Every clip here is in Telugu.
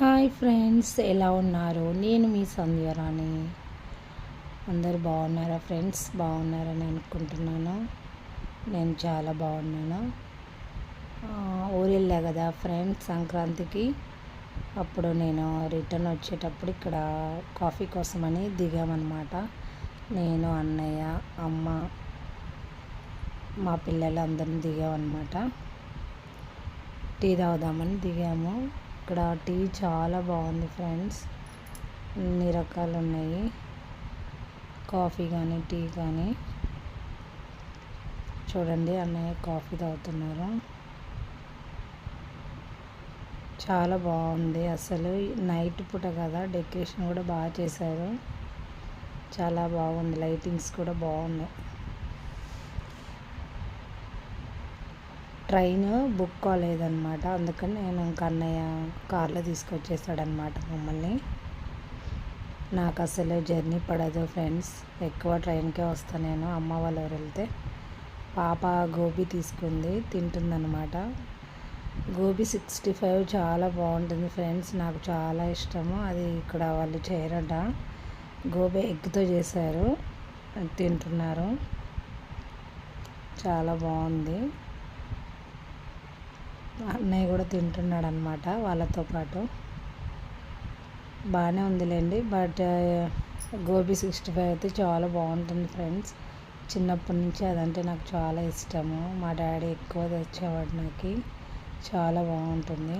హాయ్ ఫ్రెండ్స్ ఎలా ఉన్నారు? నేను మీ సంధ్యరాణి అందరు బాగున్నారా ఫ్రెండ్స్? బాగున్నారని అనుకుంటున్నాను? నేను చాలా బాగున్నాను? ఊరు వెళ్ళా కదా ఫ్రెండ్స్ సంక్రాంతికి. అప్పుడు నేను రిటర్న్ వచ్చేటప్పుడు ఇక్కడ కాఫీ కోసమని దిగామన్నమాట. నేను అన్నయ్య అమ్మ మా పిల్లలు అందరిని దిగామన్నమాట. టీ తాగుదామని దిగాము. ఇక్కడ టీ చాలా బాగుంది ఫ్రెండ్స్. అన్ని రకాలు ఉన్నాయి. కాఫీ కానీ టీ కానీ. చూడండి అన్నయ్య కాఫీ తాగుతున్నారు. చాలా బాగుంది అసలు. నైట్ పూట కదా డెకరేషన్ కూడా బాగా చేశారు. చాలా బాగుంది. లైటింగ్స్ కూడా బాగున్నాయి. ట్రైన్ బుక్ కాలేదన్నమాట. అందుకని నేను ఇంకా అన్నయ్య కార్లో తీసుకొచ్చేసాడనమాట మమ్మల్ని. నాకు అసలు జర్నీ పడదు ఫ్రెండ్స్. ఎక్కువ ట్రైన్కే వస్తాను నేను. అమ్మ వాళ్ళు ఎవరు వెళ్తే పాప గోబీ తీసుకుంది తింటుందన్నమాట. గోబీ సిక్స్టీ ఫైవ్ చాలా బాగుంటుంది ఫ్రెండ్స్. నాకు చాలా ఇష్టము. అది ఇక్కడ వాళ్ళు చేయరట. గోబీ ఎగ్తో చేశారు. తింటున్నారు. చాలా బాగుంది. అన్నయ్య కూడా తింటున్నాడు అనమాట వాళ్ళతో పాటు. బాగానే ఉందిలేండి బట్ గోబీ సిక్స్టీ ఫైవ్ అయితే చాలా బాగుంటుంది ఫ్రెండ్స్. చిన్నప్పటి నుంచి అదంటే నాకు చాలా ఇష్టము. మా డాడీ ఎక్కువ తెచ్చేవాడు నాకు. చాలా బాగుంటుంది.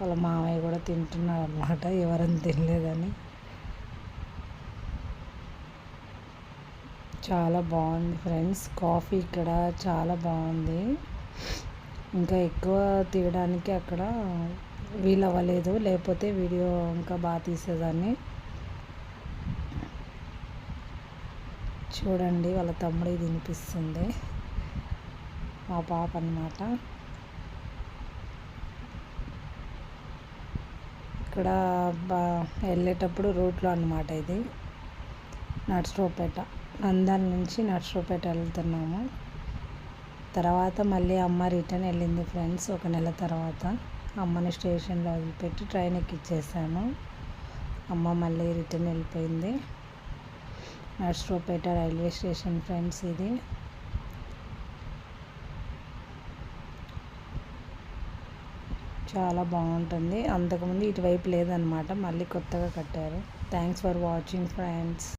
వాళ్ళ మామయ్య కూడా తింటున్నాడు అనమాట ఎవరని తినలేదని. చాలా బాగుంది ఫ్రెండ్స్. కాఫీ ఇక్కడ చాలా బాగుంది. ఇంకా ఎక్కువ తీయడానికి అక్కడ వీలు అవ్వలేదు. లేకపోతే వీడియో ఇంకా బాగా తీసేదాన్ని. చూడండి వాళ్ళ తమ్ముడు తినిపిస్తుంది. మా పాప అనమాట ఇక్కడ బా వెళ్ళేటప్పుడు రూట్లో అనమాట ఇది. నడుచుకోపేట నందన్ నుంచి నర్సరావుపేట వెళ్తున్నాము. తర్వాత మళ్ళీ అమ్మ రిటర్న్ వెళ్ళింది ఫ్రెండ్స్ ఒక నెల తర్వాత. అమ్మని స్టేషన్లో వదిలిపెట్టి ట్రైన్ ఎక్కిచ్చేసాము. అమ్మ మళ్ళీ రిటర్న్ వెళ్ళిపోయింది. నర్సరావుపేట రైల్వే స్టేషన్ ఫ్రెండ్స్ ఇది. చాలా బాగుంటుంది. అంతకుముందు ఇటువైపు లేదనమాట మళ్ళీ కొత్తగా కట్టారు. Thanks for watching friends